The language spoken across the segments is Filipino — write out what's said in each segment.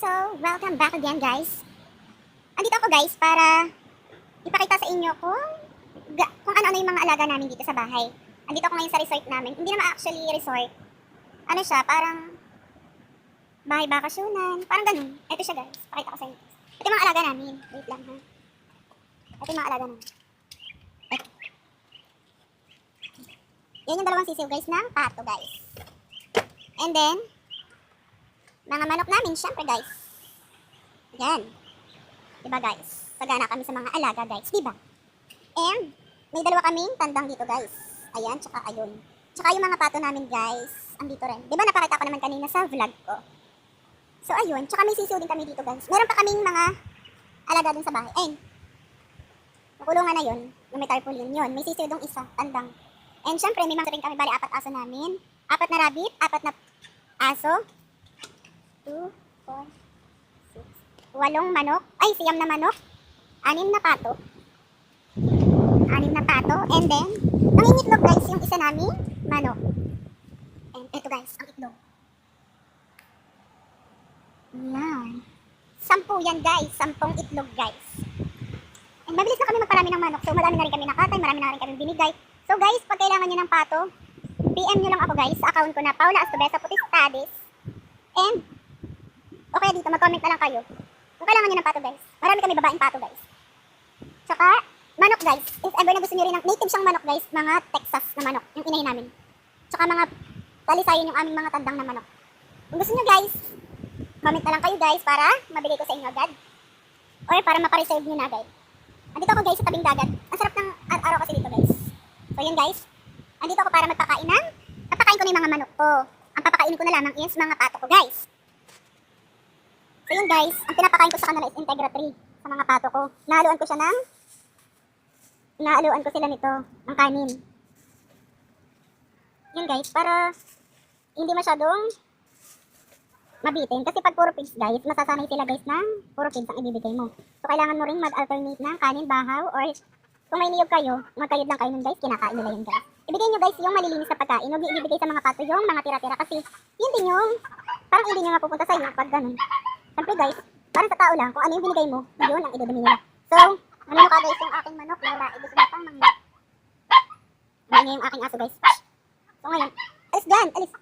So, welcome back again guys. Andito ako guys para ipakita sa inyo kung, kung ano-ano yung mga alaga namin dito sa bahay. Andito ako ngayon sa resort namin. Hindi naman actually resort. Ano siya, parang bahay bakasyonan. Parang ganun. Ito siya guys. Pakita ko sa inyo. Ito yung mga alaga namin. Wait lang ha. Ito yung mga alaga namin. Ito. Yan yung dalawang sisiw guys ng pato guys. And then, mga manok namin, syempre guys. Yan. Diba guys? Sagana kami sa mga alaga guys. Diba? And, may dalawa kaming tandang dito guys. Ayan, tsaka ayun. Tsaka yung mga pato namin guys, andito rin. Diba napakita ko naman kanina sa vlog ko? So ayun, tsaka may sisiw din kami dito guys. Meron pa kaming mga alaga dun sa bahay. Ayun. Yung kulungan na yun, may tarpaulin yun. May sisiw dong isa, tandang. And syempre, may mga rin kami, bali, apat aso namin. Apat na rabbit, apat na aso, 2, 4, 6, walong manok, ay siyam na manok, anim na pato, anim na pato, and then, nangingitlog guys yung isa namin, manok. And ito guys, ang itlog. Yan. Sampu yan guys, sampung itlog guys. And mabilis na kami magparami ng manok, so marami na rin kami nakatay, marami na rin kami binigay. So guys, pag kailangan nyo ng pato, PM nyo lang ako guys sa account ko na Paula Astubesa Puti Studies. And o kaya dito, mag-comment na lang kayo. Kung kailangan nyo ng pato, guys. Marami kami babaeng pato, guys. Tsaka, manok, guys. If ever na gusto nyo rin ng native siyang manok, guys, mga Texas na manok, yung inahin namin. Tsaka mga talisayin yung aming mga tandang na manok. Kung gusto nyo, guys, comment na lang kayo, guys, para mabigay ko sa inyo agad. Or para mapareserve nyo na agad. Andito ako, guys, sa tabing dagat. Ang sarap ng ar- araw kasi dito, guys. So, yun, guys. Andito ako para magpakain ng, papakain ko na yung mga manok ko. Ang papakainin ko na lamang is mga pato ko, guys. So yun guys, ang pinapakain ko sa kanila is Integra 3 sa mga pato ko. Nahaluan ko siya ng nahaluan ko sila nito ng kanin. Yun guys, para hindi masyadong mabitin. Kasi pag puro pigs guys, masasanay sila guys ng puro pigs ang ibibigay mo. So kailangan mo rin mag-alternate ng kanin, bahaw, or kung may niyog kayo, magkayod lang kayo nun guys, kinakain nila yun guys. Ibigay nyo guys yung malilinis na pagkain, huwag ibibigay sa mga pato yung mga tira-tira kasi yun din yung parang hindi nyo mapupunta sa iyo pag ganun. Siyempre guys, para sa tao lang, kung ano yung binigay mo, yun ang idudumi nila. So, ano ka guys yung aking manok, wala, gusto na pang manok. Ano yung aking aso guys. So ngayon, alis dyan, alis.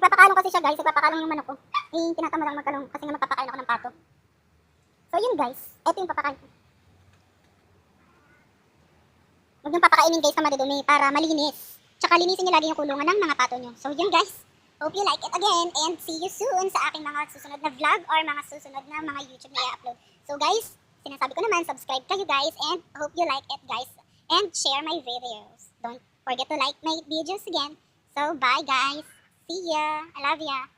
Nagpapakalong kasi siya guys, nagpapakalong yung manok ko. Eh, tinatama lang magkalong kasi nga magpapakain ako ng pato. So yun guys, eto yung papakain ko. Huwag yung papakainin guys na madudumi para malinis. Tsaka linisin nyo lagi yung kulungan ng mga pato nyo. So yun guys, Hope you like it again and see you soon sa aking mga susunod na vlog or mga susunod na mga YouTube na i-upload. So guys, sinasabi ko naman, subscribe kayo guys and hope you like it guys. And share my videos. Don't forget to like my videos again. So bye guys. See ya. I love ya.